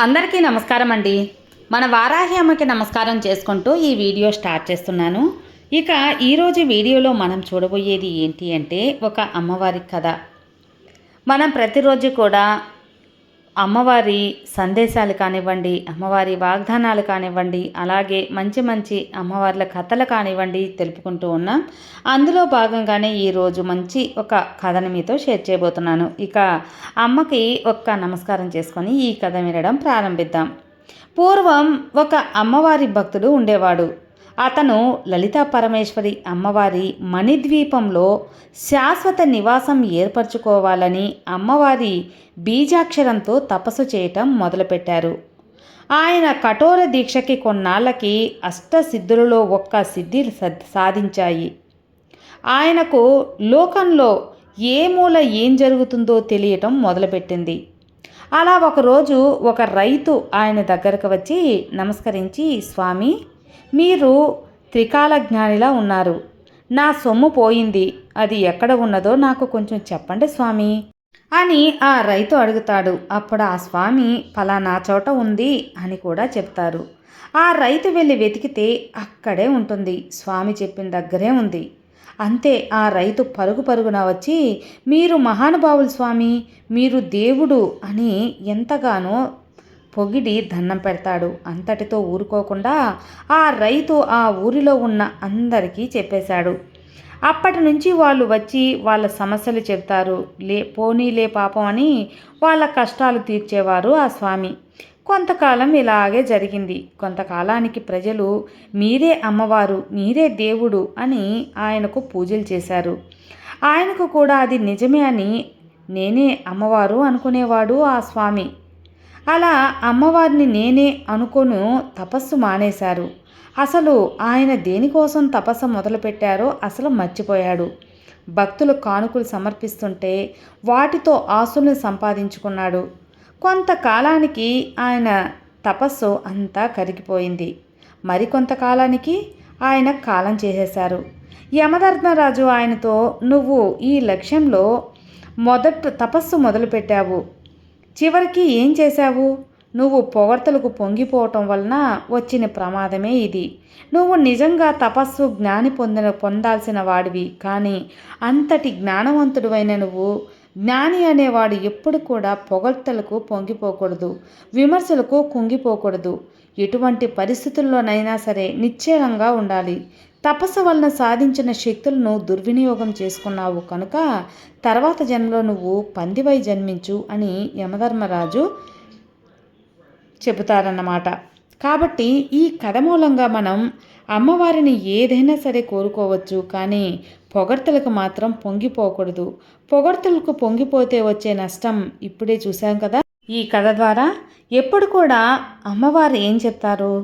అందరికీ నమస్కారం అండి. మన వారాహి అమ్మకి నమస్కారం చేసుకుంటూ ఈ వీడియో స్టార్ట్ చేస్తున్నాను. ఇక ఈరోజు వీడియోలో మనం చూడబోయేది ఏంటి అంటే ఒక అమ్మవారి కథ. మనం ప్రతిరోజు కూడా అమ్మవారి సందేశాలు కానివ్వండి అమ్మవారి వాగ్దానాలు కానివ్వండి అలాగే మంచి మంచి అమ్మవార్ల కథలు కానివ్వండి తెలుపుకుంటూ ఉన్నాం. అందులో భాగంగానే ఈరోజు మంచి ఒక కథను మీతో షేర్ చేయబోతున్నాను. ఇక అమ్మకి ఒక్క నమస్కారం చేసుకొని ఈ కథ వినడం ప్రారంభిద్దాం. పూర్వం ఒక అమ్మవారి భక్తుడు ఉండేవాడు. అతను లలితా పరమేశ్వరి అమ్మవారి మణిద్వీపంలో శాశ్వత నివాసం ఏర్పరచుకోవాలని అమ్మవారి బీజాక్షరంతో తపస్సు చేయటం మొదలుపెట్టారు. ఆయన కఠోర దీక్షకి కొన్నాళ్ళకి అష్టసిద్ధులలో ఒక్క సిద్ధి సాధించాయి. ఆయనకు లోకంలో ఏ మూల ఏం జరుగుతుందో తెలియటం మొదలుపెట్టింది. అలా ఒకరోజు ఒక రైతు ఆయన దగ్గరకు వచ్చి నమస్కరించి స్వామి మీరు త్రికాల జ్ఞానిలా ఉన్నారు. నా సొమ్ము పోయింది. అది ఎక్కడ ఉన్నదో నాకు కొంచెం చెప్పండి స్వామి. అని ఆ రైతు అడుగుతాడు. అప్పుడు ఆ స్వామి ఫలానా చోట ఉంది అని కూడా చెప్తారు. ఆ రైతు వెళ్ళి వెతికితే అక్కడే ఉంటుంది. స్వామి చెప్పిన దగ్గరే ఉంది. అంతే ఆ రైతు పరుగు పరుగున వచ్చి మీరు మహానుభావులు స్వామి. మీరు దేవుడు అని ఎంతగానో పొగిడి దండం పెడతాడు. అంతటితో ఊరుకోకుండా ఆ రైతు ఆ ఊరిలో ఉన్న అందరికీ చెప్పేశాడు. అప్పటి నుంచి వాళ్ళు వచ్చి వాళ్ళ సమస్యలు చెప్తారు లే పోనీలే పాపం అని వాళ్ళ కష్టాలు తీర్చేవారు ఆ స్వామి. కొంతకాలం ఇలాగే జరిగింది. కొంతకాలానికి ప్రజలు మీరే అమ్మవారు మీరే దేవుడు అని ఆయనకు పూజలు చేశారు. ఆయనకు కూడా అది నిజమే అని నేనే అమ్మవారు అనుకునేవాడు ఆ స్వామి. అలా అమ్మవారిని నేనే అనుకొను తపస్సు మానేశారు. అసలు ఆయన దేనికోసం తపస్సు మొదలుపెట్టారో అసలు మర్చిపోయాడు. భక్తులు కానుకలు సమర్పిస్తుంటే వాటితో ఆస్తుల్ని సంపాదించుకున్నాడు. కొంతకాలానికి ఆయన తపస్సు అంతా కరిగిపోయింది. మరికొంతకాలానికి ఆయన కాలం చేసేశారు. యమధర్మరాజు ఆయనతో నువ్వు ఈ లక్ష్యంలో మొదట తపస్సు మొదలుపెట్టావు. చివరికి ఏం చేశావు? నువ్వు పొగడ్తలకు పొంగిపోవటం వలన వచ్చిన ప్రమాదమే ఇది. నువ్వు నిజంగా తపస్సు జ్ఞాని పొందిన పొందాల్సిన వాడివి. కానీ అంతటి జ్ఞానవంతుడివైన నువ్వు జ్ఞాని అనేవాడు ఎప్పుడు కూడా పొగడ్తలకు పొంగిపోకూడదు విమర్శలకు కుంగిపోకూడదు. ఎటువంటి పరిస్థితుల్లోనైనా సరే నిశ్చలంగా ఉండాలి. తపస్సు వలన సాధించిన శక్తులను దుర్వినియోగం చేసుకున్నావు కనుక తర్వాత జన్మలో నువ్వు పందివై జన్మించు అని యమధర్మరాజు చెబుతారన్నమాట. కాబట్టి ఈ కథ మూలంగా మనం అమ్మవారిని ఏదైనా సరే కోరుకోవచ్చు. కానీ పొగడ్తలకు మాత్రం పొంగిపోకూడదు. పొగడ్తలకు పొంగిపోతే వచ్చే నష్టం ఇప్పుడే చూశాం కదా. ఈ కథ ద్వారా ఎప్పుడు కూడా అమ్మవారు ఏం చెప్తారు?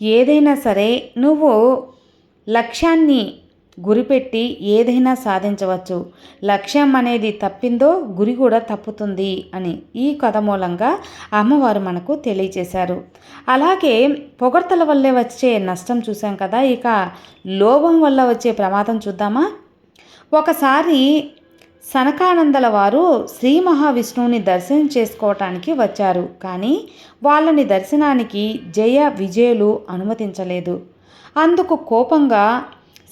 ఏదైనా సరే నువ్వు లక్ష్యాన్ని గురిపెట్టి ఏదైనా సాధించవచ్చు. లక్ష్యం అనేది తప్పిందో గురి కూడా తప్పుతుంది అని ఈ కథ మూలంగా అమ్మవారు మనకు తెలియచేశారు. అలాగే పొగడ్తల వల్లే వచ్చే నష్టం చూసాం కదా ఇక లోభం వల్ల వచ్చే ప్రమాదం చూద్దామా? ఒకసారి సనకానందల వారు శ్రీ మహావిష్ణువుని దర్శనం చేసుకోవటానికి వచ్చారు. కానీ వాళ్ళని దర్శనానికి జయ విజయులు అనుమతించలేదు. అందుకు కోపంగా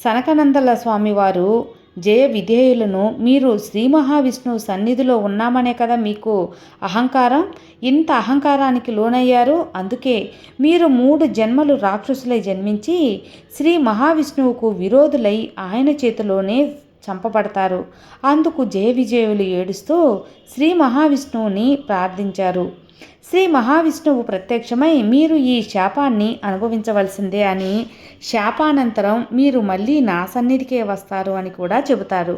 సనకనందల స్వామివారు జయ విధేయులను మీరు శ్రీ మహావిష్ణువు సన్నిధిలో ఉన్నామనే కదా మీకు అహంకారం? ఇంత అహంకారానికి లోనయ్యారు. అందుకే మీరు మూడు జన్మలు రాక్షసులై జన్మించి శ్రీ మహావిష్ణువుకు విరోధులై ఆయన చేతిలోనే చంపబడతారు. అందుకు జయ విజయులు ఏడుస్తూ శ్రీ మహావిష్ణువుని ప్రార్థించారు. శ్రీ మహావిష్ణువు ప్రత్యక్షమై మీరు ఈ శాపాన్ని అనుభవించవలసిందే అని శాపానంతరం మీరు మళ్ళీ నా సన్నిధికే వస్తారు అని కూడా చెబుతారు.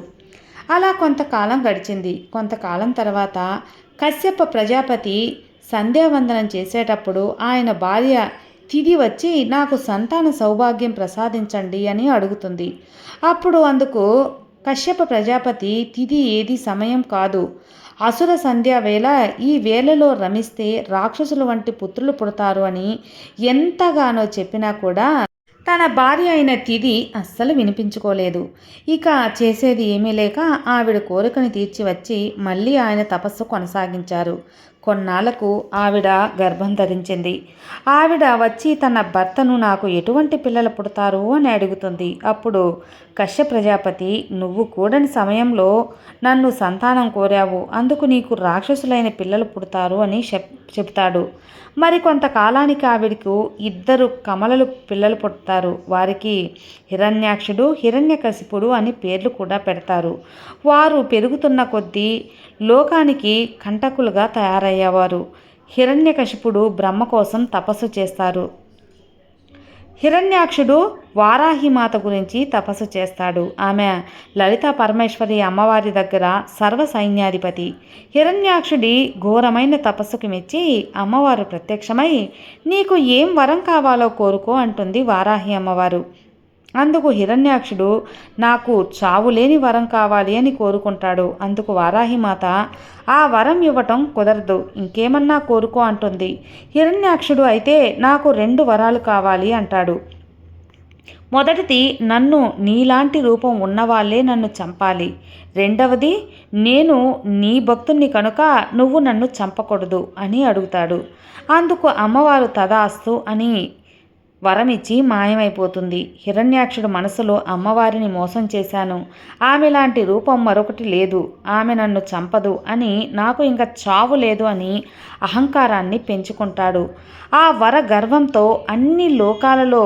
అలా కొంతకాలం గడిచింది. కొంతకాలం తర్వాత కశ్యప ప్రజాపతి సంధ్యావందనం చేసేటప్పుడు ఆయన భార్య తిది వచ్చి నాకు సంతాన సౌభాగ్యం ప్రసాదించండి అని అడుగుతుంది. అప్పుడు అందుకు కశ్యప ప్రజాపతి తిది ఏది సమయం కాదు. అసుర సంధ్యా వేళ ఈ వేళలో రమిస్తే రాక్షసుల వంటి పుత్రులు పుడతారు అని ఎంతగానో చెప్పినా కూడా తన భార్య అయిన తిది అస్సలు వినిపించుకోలేదు. ఇక చేసేది ఏమీ లేక ఆవిడ కోరికని తీర్చి వచ్చి మళ్ళీ ఆయన తపస్సు కొనసాగించారు. కొన్నాళ్ళకు ఆవిడ గర్భం ధరించింది. ఆవిడ వచ్చి తన భర్తను నాకు ఎటువంటి పిల్లలు పుడతారు? అని అడుగుతుంది. అప్పుడు కశ్య ప్రజాపతి నువ్వు కూడని సమయంలో నన్ను సంతానం కోరావు. అందుకు నీకు రాక్షసులైన పిల్లలు పుడతారు అని చెప్ చెప్తాడు మరి కొంతకాలానికి ఆవిడకు ఇద్దరు కమలలు పిల్లలు పుడతారు. వారికి హిరణ్యాక్షుడు హిరణ్యకశిపుడు అని పేర్లు కూడా పెడతారు. వారు పెరుగుతున్న కొద్దీ లోకానికి కంటకులుగా తయారై అయ్యేవారు. హిరణ్యకశిపుడు బ్రహ్మ కోసం తపస్సు చేస్తారు. హిరణ్యాక్షుడు వారాహిమాత గురించి తపస్సు చేస్తాడు. ఆమె లలిత పరమేశ్వరి అమ్మవారి దగ్గర సర్వ సైన్యాధిపతి. హిరణ్యాక్షుడి ఘోరమైన తపస్సుకు మెచ్చి అమ్మవారు ప్రత్యక్షమై నీకు ఏం వరం కావాలో కోరుకో అంటుంది వారాహి అమ్మవారు. అందుకు హిరణ్యాక్షుడు నాకు చావులేని వరం కావాలి అని కోరుకుంటాడు. అందుకు వారాహిమాత ఆ వరం ఇవ్వటం కుదరదు. ఇంకేమన్నా కోరుకో అంటుంది. హిరణ్యాక్షుడు అయితే నాకు రెండు వరాలు కావాలి అంటాడు. మొదటిది నన్ను నీలాంటి రూపం ఉన్నవాళ్ళే నన్ను చంపాలి. రెండవది నేను నీ భక్తుణ్ణి కనుక నువ్వు నన్ను చంపకూడదు అని అడుగుతాడు. అందుకు అమ్మవారు తదాస్తు అని వరమిచ్చి మాయమైపోతుంది. హిరణ్యాక్షుడు మనసులో అమ్మవారిని మోసం చేశాను. ఆమె లాంటి రూపం మరొకటి లేదు. ఆమె నన్ను చంపదు అని నాకు ఇంకా చావు లేదు అని అహంకారాన్ని పెంచుకుంటాడు. ఆ వర గర్వంతో అన్ని లోకాలలో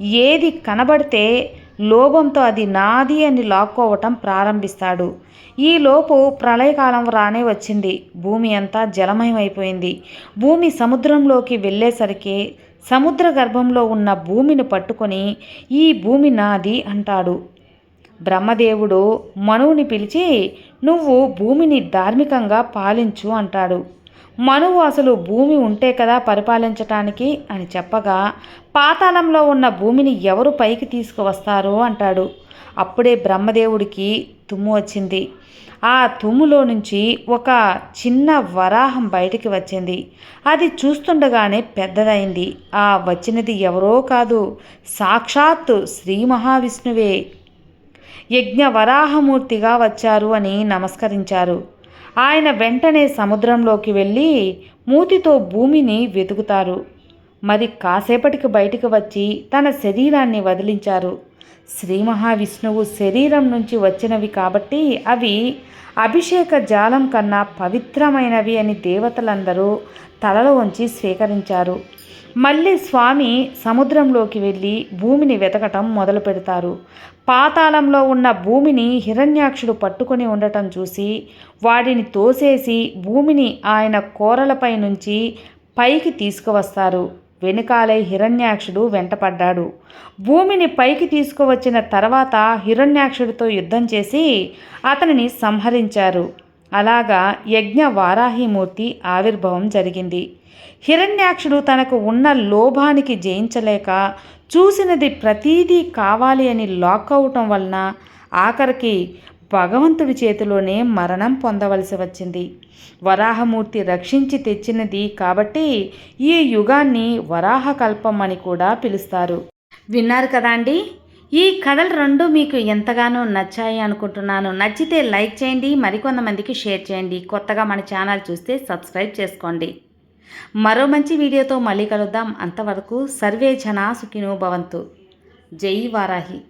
ఏది కనబడితే లోభంతో అది నాది అని లాక్కోవటం ప్రారంభిస్తాడు. ఈలోపు ప్రళయకాలం రానే వచ్చింది. భూమి అంతా జలమయమైపోయింది. భూమి సముద్రంలోకి వెళ్ళేసరికి సముద్ర గర్భంలో ఉన్న భూమిని పట్టుకొని ఈ భూమి నాది అంటాడు. బ్రహ్మదేవుడు మనువుని పిలిచి నువ్వు భూమిని ధార్మికంగా పాలించు అంటాడు. మనువు అసలు భూమి ఉంటే కదా పరిపాలించటానికి అని చెప్పగా పాతాళంలో ఉన్న భూమిని ఎవరు పైకి తీసుకువస్తారు అంటాడు. అప్పుడే బ్రహ్మదేవుడికి తుమ్ము వచ్చింది. ఆ తుమ్ములో నుంచి ఒక చిన్న వరాహం బయటికి వచ్చింది. అది చూస్తుండగానే పెద్దదైంది. ఆ వచ్చినది ఎవరో కాదు సాక్షాత్తు శ్రీ మహావిష్ణువే. యజ్ఞ వరాహమూర్తిగా వచ్చారు అని నమస్కరించారు. ఆయన వెంటనే సముద్రంలోకి వెళ్ళి మూతితో భూమిని వెతుకుతారు. మరి కాసేపటికి బయటికి వచ్చి తన శరీరాన్ని వదిలించారు. శ్రీ మహావిష్ణువు శరీరం నుంచి వచ్చినవి కాబట్టి అవి అభిషేక జాలం కన్నా పవిత్రమైనవి అని దేవతలందరూ తలలో ఉంచి స్వీకరించారు. మళ్ళీ స్వామి సముద్రంలోకి వెళ్ళి భూమిని వెతకటం మొదలు పెడతారు. పాతాళంలో ఉన్న భూమిని హిరణ్యాక్షుడు పట్టుకొని ఉండటం చూసి వాడిని తోసేసి భూమిని ఆయన కోరలపై నుంచి పైకి తీసుకువస్తారు. వెనుకాలై హిరణ్యాక్షుడు వెంటపడ్డాడు. భూమిని పైకి తీసుకువచ్చిన తర్వాత హిరణ్యాక్షుడితో యుద్ధం చేసి అతనిని సంహరించారు. అలాగా యజ్ఞ వారాహిమూర్తి ఆవిర్భావం జరిగింది. హిరణ్యాక్షుడు తనకు ఉన్న లోభానికి జయించలేక చూసినది ప్రతీదీ కావాలి అని లాక్ అవటం వలన ఆఖరికి భగవంతుడి చేతిలోనే మరణం పొందవలసి వచ్చింది. వరాహమూర్తి రక్షించి తెచ్చినది కాబట్టి ఈ యుగాన్ని వరాహ కల్పం అని కూడా పిలుస్తారు. విన్నారు కదా అండి? ఈ కథలు రెండు మీకు ఎంతగానో నచ్చాయి అనుకుంటున్నాను. నచ్చితే లైక్ చేయండి మరికొంతమందికి షేర్ చేయండి. కొత్తగా మన ఛానల్ చూస్తే సబ్స్క్రైబ్ చేసుకోండి. మరో మంచి వీడియోతో మళ్ళీ కలుద్దాం. అంతవరకు సర్వే జనా సుఖినో భవంతు. జై వారాహి.